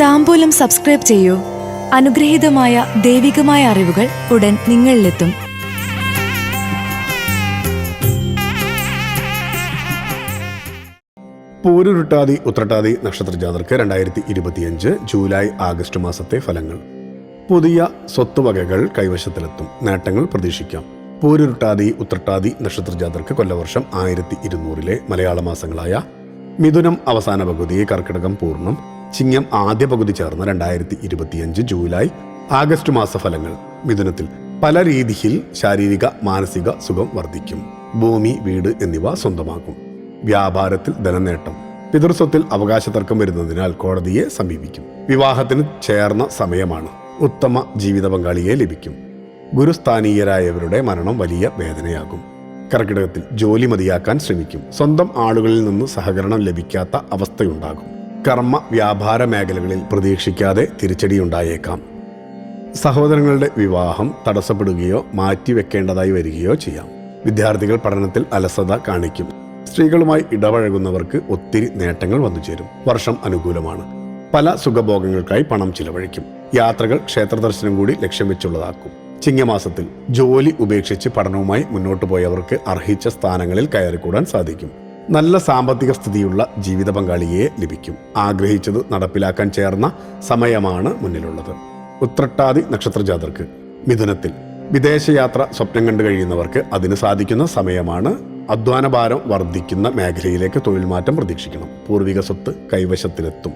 താമ്പൂലം subscribe ചെയ്യൂ. അനുഗ്രഹീതമായ ദൈവികമായ അറിവുകൾ ഉടൻ നിങ്ങളിലെത്തും. പൂരുരുട്ടാതി ഉത്രട്ടാതി നക്ഷത്ര ജാതർക്ക് രണ്ടായിരത്തി ഇരുപത്തിയഞ്ച് ജൂലൈ ആഗസ്റ്റ് മാസത്തെ ഫലങ്ങൾ. പുതിയ സ്വത്തുവകകൾ കൈവശത്തിലെത്തും. നേട്ടങ്ങൾ പ്രതീക്ഷിക്കാം. പൂരുരുട്ടാതി ഉത്രട്ടാതി നക്ഷത്ര ജാതർക്ക് കൊല്ലവർഷം ആയിരത്തി ഇരുന്നൂറിലെ മലയാള മാസങ്ങളായ മിഥുനം അവസാന പകുതി കർക്കിടകം പൂർണം ചിങ്ങം ആദ്യ പകുതി ചേർന്ന രണ്ടായിരത്തി ഇരുപത്തിയഞ്ച് ജൂലൈ ആഗസ്റ്റ് മാസ ഫലങ്ങൾ മിഥുനത്തിൽ പല രീതിയിൽ ശാരീരിക മാനസിക സുഖം വർദ്ധിക്കും. ഭൂമി വീട് എന്നിവ സ്വന്തമാക്കും. വ്യാപാരത്തിൽ ധനനേട്ടം. പിതൃസ്വത്തിൽ അവകാശ തർക്കം വരുന്നതിനാൽ കോടതിയെ സമീപിക്കും. വിവാഹത്തിന് ചേർന്ന സമയമാണ് ഉത്തമ ജീവിത പങ്കാളിയെ ലഭിക്കും. ഗുരുസ്ഥാനീയരായവരുടെ മരണം വലിയ വേദനയാകും. കർക്കിടകത്തിൽ ജോലി മതിയാക്കാൻ ശ്രമിക്കും. സ്വന്തം ആളുകളിൽ നിന്ന് സഹകരണം ലഭിക്കാത്ത അവസ്ഥയുണ്ടാകും. കർമ്മ വ്യാപാര മേഖലകളിൽ പ്രതീക്ഷിക്കാതെ തിരിച്ചടിയുണ്ടായേക്കാം. സഹോദരങ്ങളുടെ വിവാഹം തടസ്സപ്പെടുകയോ മാറ്റിവെക്കേണ്ടതായി വരികയോ ചെയ്യാം. വിദ്യാർത്ഥികൾ പഠനത്തിൽ അലസത കാണിക്കും. സ്ത്രീകളുമായി ഇടപഴകുന്നവർക്ക് ഒത്തിരി നേട്ടങ്ങൾ വന്നു ചേരും. വർഷം അനുകൂലമാണ്. പല സുഖഭോഗങ്ങൾക്കായി പണം ചിലവഴിക്കും. യാത്രകൾ ക്ഷേത്രദർശനം കൂടി ലക്ഷ്യം വെച്ചുള്ളതാക്കും. ചിങ്ങമാസത്തിൽ ജോലി ഉപേക്ഷിച്ച് പഠനവുമായി മുന്നോട്ടു പോയവർക്ക് അർഹിച്ച സ്ഥാനങ്ങളിൽ കയറിക്കൂടാൻ സാധിക്കും. നല്ല സാമ്പത്തിക സ്ഥിതിയുള്ള ജീവിത പങ്കാളിയെ ലഭിക്കും. ആഗ്രഹിച്ചത് നടപ്പിലാക്കാൻ ചേർന്ന സമയമാണ് മുന്നിലുള്ളത്. ഉത്രട്ടാതി നക്ഷത്ര ജാതർക്ക് മിഥുനത്തിൽ വിദേശയാത്ര സ്വപ്നം കണ്ടു കഴിയുന്നവർക്ക് അതിന് സാധിക്കുന്ന സമയമാണ്. അധ്വാനഭാരം വർദ്ധിക്കുന്ന മേഖലയിലേക്ക് തൊഴിൽ മാറ്റം പ്രതീക്ഷിക്കണം. പൂർവിക സ്വത്ത് കൈവശത്തിലെത്തും.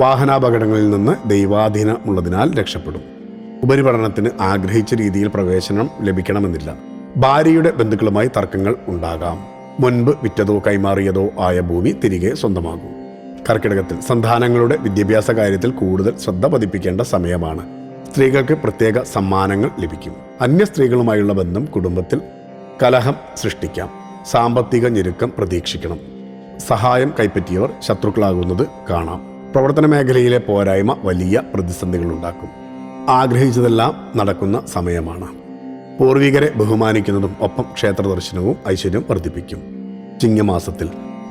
വാഹനാപകടങ്ങളിൽ നിന്ന് ദൈവാധീനമുള്ളതിനാൽ രക്ഷപ്പെടും. ഉപരിപഠനത്തിന് ആഗ്രഹിച്ച രീതിയിൽ പ്രവേശനം ലഭിക്കണമെന്നില്ല. ഭാര്യയുടെ ബന്ധുക്കളുമായി തർക്കങ്ങൾ ഉണ്ടാകാം. മുൻപ് വിറ്റതോ കൈമാറിയതോ ആയ ഭൂമി തിരികെ സ്വന്തമാകും. കർക്കിടകത്തിൽ സന്താനങ്ങളുടെ വിദ്യാഭ്യാസ കാര്യത്തിൽ കൂടുതൽ ശ്രദ്ധ പതിപ്പിക്കേണ്ട സമയമാണ്. സ്ത്രീകൾക്ക് പ്രത്യേക സമ്മാനങ്ങൾ ലഭിക്കും. അന്യ സ്ത്രീകളുമായുള്ള ബന്ധം കുടുംബത്തിൽ കലഹം സൃഷ്ടിക്കാം. സാമ്പത്തിക ഞെരുക്കം പ്രതീക്ഷിക്കണം. സഹായം കൈപ്പറ്റിയവർ ശത്രുക്കളാകുന്നത് കാണാം. പ്രവർത്തന മേഖലയിലെ പോരായ്മ വലിയ പ്രതിസന്ധികൾ ഉണ്ടാക്കും ആഗ്രഹിച്ചതെല്ലാം നടക്കുന്ന സമയമാണ്. പൂർവികരെ ബഹുമാനിക്കുന്നതും ഒപ്പം ക്ഷേത്ര ദർശനവും ഐശ്വര്യം വർദ്ധിപ്പിക്കും. ചിങ്ങമാസത്തിൽ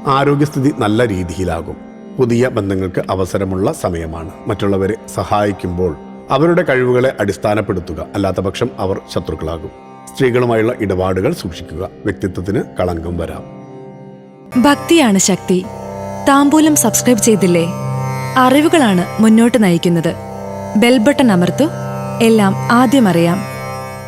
ആരോഗ്യസ്ഥിതി നല്ല രീതിയിലാകും. പുതിയ ബന്ധങ്ങൾക്ക് അവസരമുള്ള സമയമാണ്. മറ്റുള്ളവരെ സഹായിക്കുമ്പോൾ അവരുടെ കഴിവുകളെ അടിസ്ഥാനപ്പെടുത്തുക. അല്ലാത്തപക്ഷം അവർ ശത്രുക്കളാകും. സ്ത്രീകളുമായുള്ള ഇടപാടുകൾ സൂക്ഷിക്കുക. വ്യക്തിത്വത്തിന് കളങ്കം വരാം. ഭക്തിയാണ് ശക്തി. താമ്പൂലം സബ്സ്ക്രൈബ് ചെയ്തില്ലേ? അറിവുകളാണ് മുന്നോട്ട് നയിക്കുന്നത്. ബെൽബട്ടൺ അമർത്തു. എല്ലാം ആദ്യം അറിയാം.